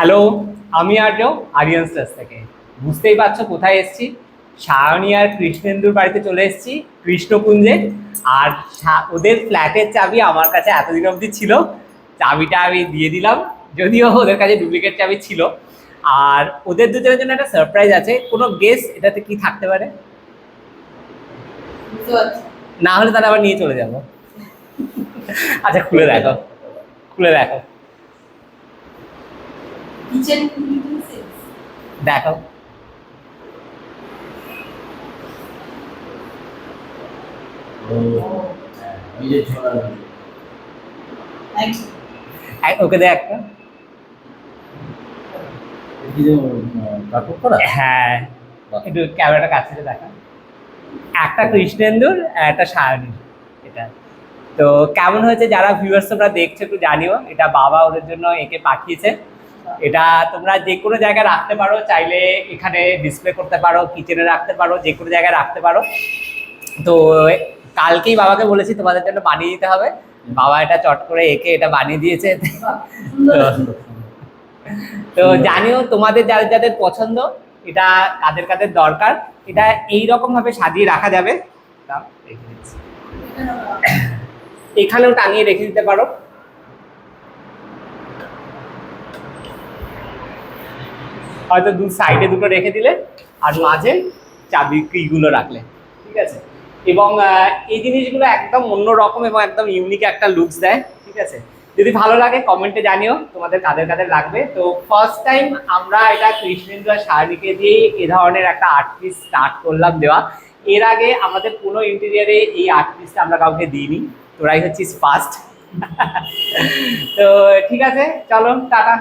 Hello, আমি আর্য Aryan stars থেকে। বুঝতেই পারছ কোথায় এসেছি? সায়নী আর কৃষ্ণেন্দুর বাড়িতে চলে এসেছি, কৃষ্ণকুঞ্জে। আর ওদের ফ্ল্যাটের চাবি আমার কাছে এতদিন অবধি ছিল। চাবিটা আমি দিয়ে দিলাম, যদিও ওদের কাছে ডুপ্লিকেট চাবি ছিল। আর ওদের দুজনের জন্য একটা সারপ্রাইজ আছে। কোনো গেস এটাতে কি থাকতে পারে? না হলে তাহলে আবার নিয়ে চলে যাব। আচ্ছা খুলে দেখো। খুলে দেখো। কিচেন ইউটেন্সিলস দেখো ওকে একটা। হ্যাঁ একটু ক্যামেরাটা কাছে দেখা। একটা কৃষ্ণেন্দুর একটা সায়নী এটা। তো কেমন হয়েছে? যারা ভিউয়ার্স তোমরা দেখছ একটু জানিও। এটা বাবা ওদের জন্য একে পাঠিয়েছে। এটা তোমরা যে কোনো জায়গায় রাখতে পারো চাইলে এখানে ডিসপ্লে করতে পারো কিচেনে রাখতে পারো যে কোনো জায়গায় রাখতে পারো। তো কালকেই বাবাকে বলেছি তোমাদের জন্য বানিয়ে দিতে হবে। বাবা এটা চট করে একে এটা বানিয়ে দিয়েছে। তো জানিও তোমাদের যাদের যাদের পছন্দ এটা কাদের কাদের দরকার এটা এই রকম ভাবে সাজিয়ে রাখা যাবে। এখানেও টাঙিয়ে রেখে দিতে পারো। হয়তো দু সাইডে দুটো রেখে দিলে আর মাঝে চাবি কিগুলো রাখলে, ঠিক আছে? এবং এই জিনিসগুলো একদম অন্য রকম এবং একদম ইউনিক একটা লুকস দেয়, ঠিক আছে? যদি ভালো লাগে কমেন্টে জানিও, তোমাদের কাদের কাদের লাগবে। তো ফার্স্ট টাইম আমরা এটা কৃষ্ণেন্দ্র সাহানিকে দিয়ে এ ধরনের একটা আর্ট পিস স্টার্ট করলাম দেওয়া। এর আগে আমাদের কোনো ইন্টেরিয়ারে এই আর্ট পিসটা আমরা কাউকে দিইনি, তোরাই হচ্ছিস ফার্স্ট তো, ঠিক আছে? চলো, টাটা।